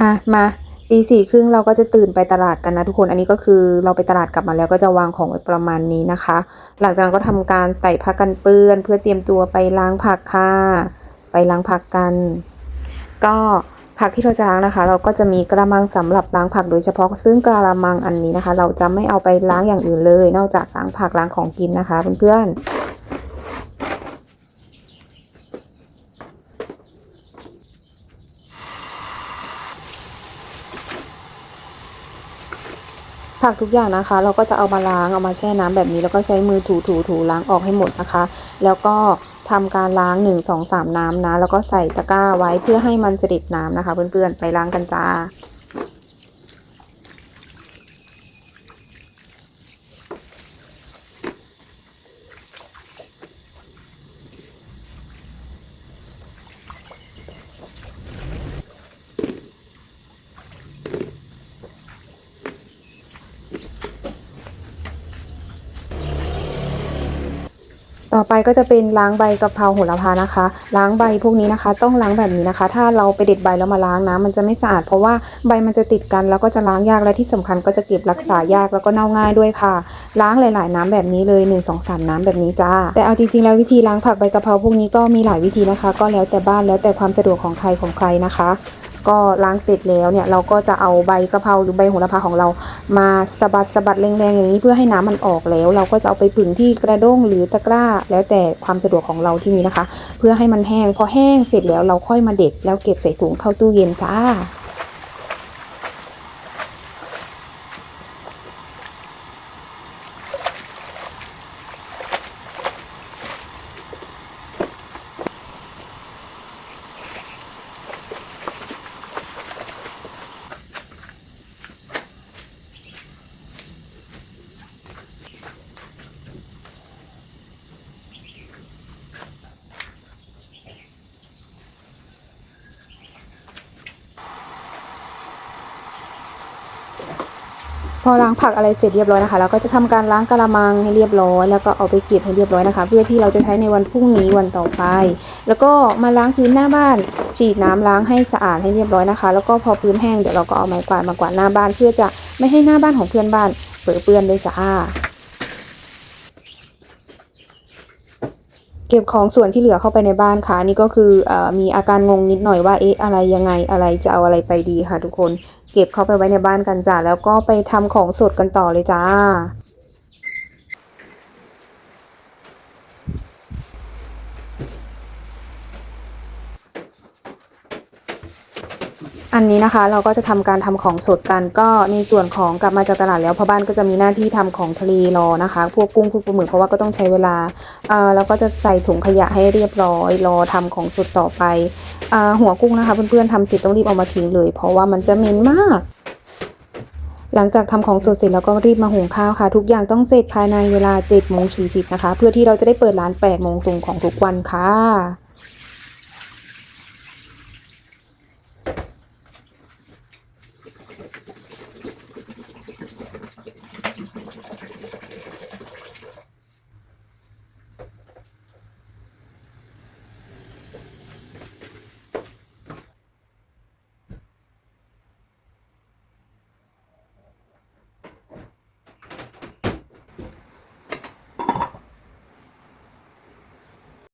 อะมาตีสี่ครึ่งเราก็จะตื่นไปตลาดกันนะทุกคนอันนี้ก็คือเราไปตลาดกลับมาแล้วก็จะวางของไว้ประมาณนี้นะคะ หลังจากนั้นก็ทำการใส่ผ้ากันเปื้อน เพื่อเตรียมตัวไปล้างผักค่ะไปล้างผักกัน ก็ผักที่เราจะล้างนะคะ เราก็จะมีกระมังสำหรับล้างผักโดยเฉพาะซึ่งกระมังอันนี้นะคะ เราจะไม่เอาไปล้างอย่างอื่นเลย นอกจากล้างผักล้างของกินนะคะเพื่อนๆ ผักทุกอย่างนะคะ เราก็จะเอามาล้างเอามาแช่น้ำแบบนี้ แล้วก็ใช้มือถูถูถูล้างออกให้หมดนะคะ แล้วก็ทำการล้าง 1 2 3 น้ำนะ แล้วก็ใส่ตะกร้าไว้เพื่อให้มันเสด็ดน้ำนะคะ เพื่อนๆไปล้างกันจ้า ต่อไปก็จะเป็นล้างใบกะเพราโหระพานะคะ ล้างใบพวกนี้นะคะ ต้องล้างแบบนี้นะคะ ถ้าเราไปเด็ดใบแล้วมาล้างนะมันจะไม่สะอาดเพราะว่าใบมันจะติดกันแล้วก็จะล้างยากและที่สำคัญก็จะเก็บรักษายากแล้วก็เน่าง่ายด้วยค่ะ ล้างหลาย ๆ น้ำแบบนี้เลย 1 2 3 น้ำแบบนี้จ้า แต่เอาจริง ๆ แล้ววิธีล้างผักใบกะเพราพวกนี้ก็มีหลายวิธีนะคะ ก็แล้วแต่บ้านแล้วแต่ความสะดวกของใครของใครนะคะ ก็ล้างเสร็จแล้วเนี่ยเราก็จะเอาใบกะเพราหรือใบโหระพาของเรา มาสะบัดสะบัดแรงๆอย่างนี้เพื่อให้น้ำมันออกแล้ว เราก็จะเอาไปผึ่งที่กระด้งหรือตะกร้า แล้วแต่ความสะดวกของเราที่นี้นะคะ เพื่อให้มันแห้งพอแห้งเสร็จแล้วเราค่อยมาเด็ดแล้วเก็บใส่ถุงเข้าตู้เย็นจ้า พอล้างผักอะไรเสร็จเรียบร้อยนะคะเราก็จะทำการล้างกระมังให้เรียบร้อย แล้วก็เอาไปเก็บให้เรียบร้อยนะคะ เพื่อที่เราจะใช้ในวันพรุ่งนี้วันต่อไป แล้วก็มาล้างพื้นหน้าบ้านฉีดน้ำล้างให้สะอาดให้เรียบร้อยนะคะ แล้วก็พอพื้นแห้งเดี๋ยวเราก็เอาไม้กวาดมากวาดหน้าบ้าน เพื่อจะไม่ให้หน้าบ้านของเพื่อนบ้านเปื้อนเปื้อนเลยจ้า ก็บของส่วนที่เหลือเข้าไปในบ้านค่ะนี่ก็คือออมีอาการงงนิดหน่อยว่าเอ๊ะอะไรยังไงอะไรจะเอาอะไรไปดีค่ะทุกคน เก็บเข้าไปไว้ในบ้านกันจ้าแล้วก็ไปทำของสดกันต่อเลยจ้า อันนี้นะคะเราก็จะทำการทำของสดกันก็ในส่วนของกลับมาจากตลาดแล้วพ่อบ้านก็จะมีหน้าที่ทำของทะเลรอนะคะ พวกกุ้งพวกปลาหมึกเพราะว่าก็ต้องใช้เวลาเอ่อแล้วก็จะใส่ถุงขยะให้เรียบร้อย รอทำของสดต่อไปเอ่อหัวกุ้งนะคะ เพื่อนๆทำเสร็จต้องรีบเอามาทิ้งเลย เพราะว่ามันจะเหม็นมาก หลังจากทำของสดเสร็จแล้วก็รีบมาหุงข้าวค่ะ ทุกอย่างต้องเสร็จภายในเวลา7โมง40นะคะ เพื่อที่เราจะได้เปิดร้าน8โมงตรงของทุกวันค่ะ